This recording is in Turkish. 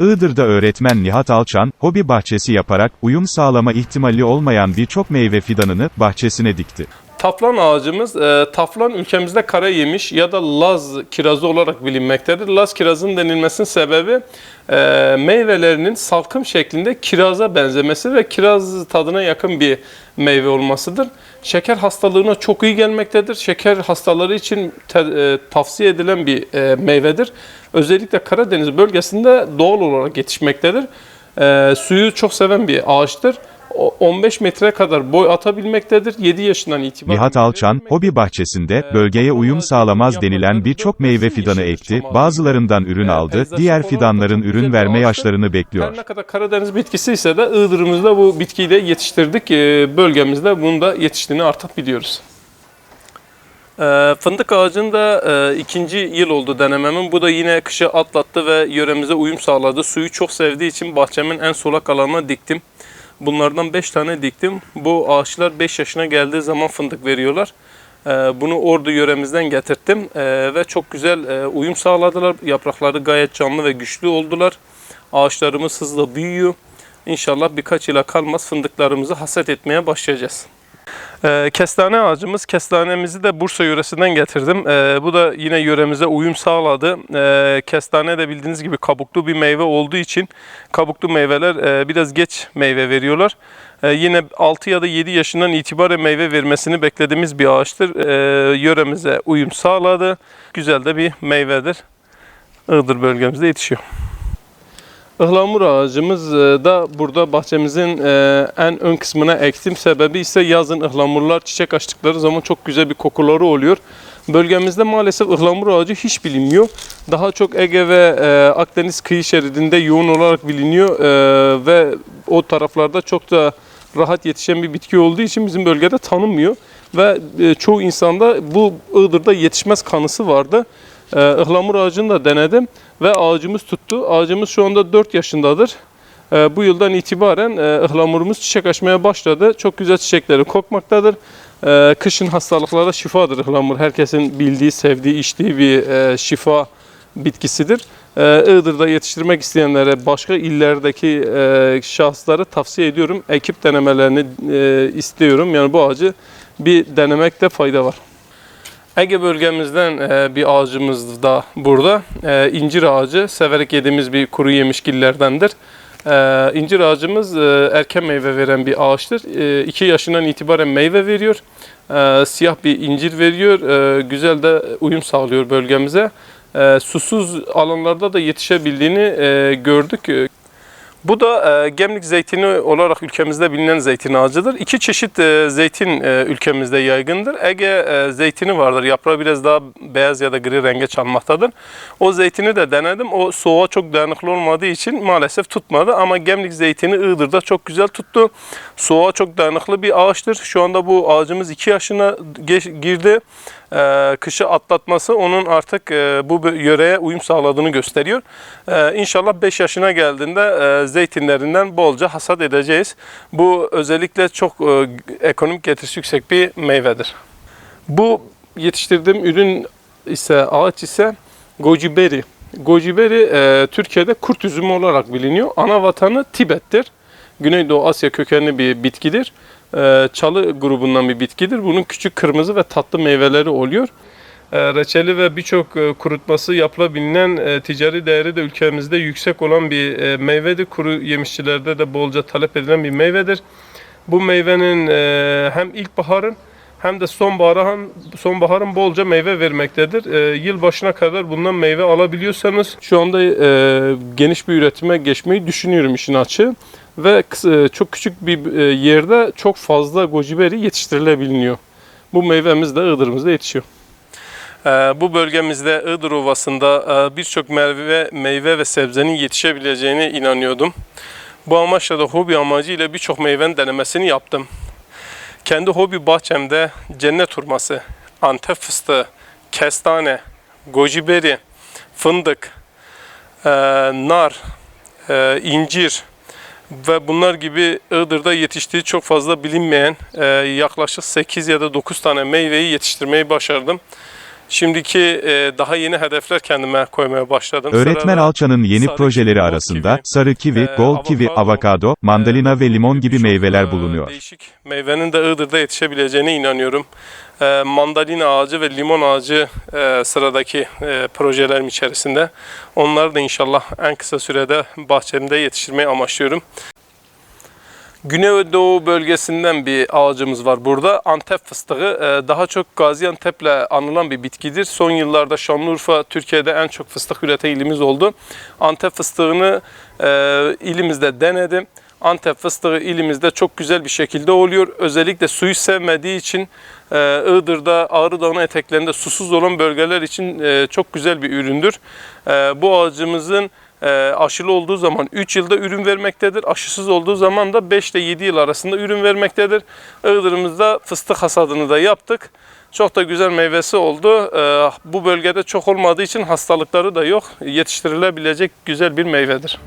Iğdır'da öğretmen Nihat Alçan, hobi bahçesi yaparak uyum sağlama ihtimali olmayan birçok meyve fidanını bahçesine dikti. Taflan ağacımız, e, taflan ülkemizde kara yemiş ya da Laz kirazı olarak bilinmektedir. Laz kirazının denilmesinin sebebi e, meyvelerinin salkım şeklinde kiraza benzemesi ve kiraz tadına yakın bir meyve olmasıdır. Şeker hastalığına çok iyi gelmektedir. Şeker hastaları için te- e, tavsiye edilen bir e, meyvedir. Özellikle Karadeniz bölgesinde doğal olarak yetişmektedir. E, suyu çok seven bir ağaçtır. O- 15 metre kadar boy atabilmektedir. 7 yaşından itibaren. Nihat Alçan, hobi bahçesinde, bölgeye uyum sağlamaz denilen birçok meyve fidanı ekti, bazılarından ürün aldı, diğer fidanların ürün verme yaşlarını Her bekliyor. ne kadar Karadeniz bitkisi ise de Iğdır'ımızda bu bitkiyi de yetiştirdik. Ee, Bölgemizde bunun da yetiştiğini artık biliyoruz. Ee, fındık ağacında e, ikinci yıl oldu denememin. Bu da yine kışı atlattı ve yöremize uyum sağladı. Suyu çok sevdiği için bahçemin en solak alanına diktim. Bunlardan 5 tane diktim. Bu ağaçlar 5 yaşına geldiği zaman fındık veriyorlar. Ee, Bunu Ordu yöremizden getirttim Ee, ve çok güzel e, uyum sağladılar. Yaprakları gayet canlı ve güçlü oldular. Ağaçlarımız hızla büyüyor. İnşallah birkaç yıla kalmaz fındıklarımızı hasat etmeye başlayacağız. Ee, kestane ağacımız, kestanemizi de Bursa yöresinden getirdim. Ee, bu da yine yöremize uyum sağladı. Ee, kestane de bildiğiniz gibi kabuklu bir meyve olduğu için kabuklu meyveler e, biraz geç meyve veriyorlar. Yine 6 ya da 7 yaşından itibaren meyve vermesini beklediğimiz bir ağaçtır. Yöremize uyum sağladı. Güzel de bir meyvedir. Iğdır bölgemizde yetişiyor. Ihlamur ağacımız e, da burada bahçemizin e, en ön kısmına ektim. Sebebi ise yazın ıhlamurlar çiçek açtıkları zaman çok güzel bir kokuları oluyor. Bölgemizde maalesef ıhlamur ağacı hiç bilinmiyor. Daha çok Ege ve e, Akdeniz kıyı şeridinde yoğun olarak biliniyor ve o taraflarda çok da rahat yetişen bir bitki olduğu için bizim bölgede tanınmıyor. Ve çoğu insanda bu Iğdır'da yetişmez kanısı vardı. Ihlamur ağacını da denedim ve ağacımız tuttu. Ağacımız şu anda 4 yaşındadır. Ee, bu yıldan itibaren e, ıhlamurumuz çiçek açmaya başladı. Çok güzel çiçekleri kokmaktadır. Ee, kışın hastalıklara şifadır ıhlamur. Herkesin bildiği, sevdiği, içtiği bir e, şifa bitkisidir. Ee, Iğdır'da yetiştirmek isteyenlere, başka illerdeki e, şahısları tavsiye ediyorum. Ekip denemelerini e, istiyorum. Yani bu ağacı bir denemekte fayda var. Ege bölgemizden e, bir ağacımız da burada. E, incir ağacı severek yediğimiz bir kuru yemişgillerdendir. E, incir ağacımız erken meyve veren bir ağaçtır. 2 yaşından itibaren meyve veriyor. Siyah bir incir veriyor. Güzel de uyum sağlıyor bölgemize. Susuz alanlarda da yetişebildiğini gördük. E, bu da e, Gemlik zeytini olarak ülkemizde bilinen zeytin ağacıdır. İki çeşit e, zeytin e, ülkemizde yaygındır. Ege e, zeytini vardır. Yaprağı biraz daha beyaz ya da gri renge çalmaktadır. O zeytini de denedim. O soğuğa çok dayanıklı olmadığı için maalesef tutmadı. Ama Gemlik zeytini Iğdır'da çok güzel tuttu. Soğuğa çok dayanıklı bir ağaçtır. Şu anda bu ağacımız 2 yaşına girdi. Ee, kışı atlatması onun artık e, bu yöreye uyum sağladığını gösteriyor. Ee, inşallah 5 yaşına geldiğinde e, zeytinlerinden bolca hasat edeceğiz. Bu özellikle çok e, ekonomik getirisi yüksek bir meyvedir. Bu yetiştirdiğim ürün ise ağaç ise goji berry. Goji berry e, Türkiye'de kurt üzümü olarak biliniyor. Ana vatanı Tibet'tir. Güneydoğu Asya kökenli bir bitkidir. E, çalı grubundan bir bitkidir. Bunun küçük kırmızı ve tatlı meyveleri oluyor. E, reçeli ve birçok e, kurutması yapılabilen e, ticari değeri de ülkemizde yüksek olan bir meyvedir. Kuru yemişçilerde de bolca talep edilen bir meyvedir. Bu meyvenin hem ilkbaharın hem de sonbaharın, sonbaharın bolca meyve vermektedir. E, yıl başına kadar bundan meyve alabiliyorsanız şu anda e, geniş bir üretime geçmeyi düşünüyorum işin açığı. Ve e, çok küçük bir e, yerde çok fazla goji berry yetiştirilebiliyor. Bu meyvemiz de Iğdır'ımızda yetişiyor. Ee, Bu bölgemizde Iğdır Ovası'nda e, birçok meyve, meyve ve sebzenin yetişebileceğine inanıyordum. Bu amaçla da hobi amacıyla birçok meyvenin denemesini yaptım. Kendi hobi bahçemde cennet hurması, antep fıstığı, kestane, goji berry, fındık, e, nar, e, incir ve bunlar gibi Iğdır'da yetiştiği çok fazla bilinmeyen yaklaşık 8 ya da 9 tane meyveyi yetiştirmeyi başardım. Şimdiki e, daha yeni hedefler kendime koymaya başladım. Öğretmen Sırada Alça'nın yeni sarı projeleri kivi, gold arasında kivi, sarı kivi, e, gold kivi, avokado, avokado, mandalina ve limon gibi birçok, meyveler e, bulunuyor. Değişik meyvenin de Iğdır'da yetişebileceğine inanıyorum. E, mandalina ağacı ve limon ağacı e, sıradaki e, projelerim içerisinde. Onları da inşallah en kısa sürede bahçemde yetiştirmeyi amaçlıyorum. Güneydoğu bölgesinden bir ağacımız var burada. Antep fıstığı e, daha çok Gaziantep'le anılan bir bitkidir. Son yıllarda Şanlıurfa Türkiye'de en çok fıstık üreten ilimiz oldu. Antep fıstığını e, ilimizde denedim. Antep fıstığı ilimizde çok güzel bir şekilde oluyor. Özellikle suyu sevmediği için e, Iğdır'da, Ağrı Dağı'nın eteklerinde susuz olan bölgeler için çok güzel bir üründür. Bu ağacımızın aşılı olduğu zaman 3 yılda ürün vermektedir. Aşısız olduğu zaman da 5 ile 7 yıl arasında ürün vermektedir. Iğdır'ımızda fıstık hasadını da yaptık. Çok da güzel meyvesi oldu. E, bu bölgede çok olmadığı için hastalıkları da yok. Yetiştirilebilecek güzel bir meyvedir.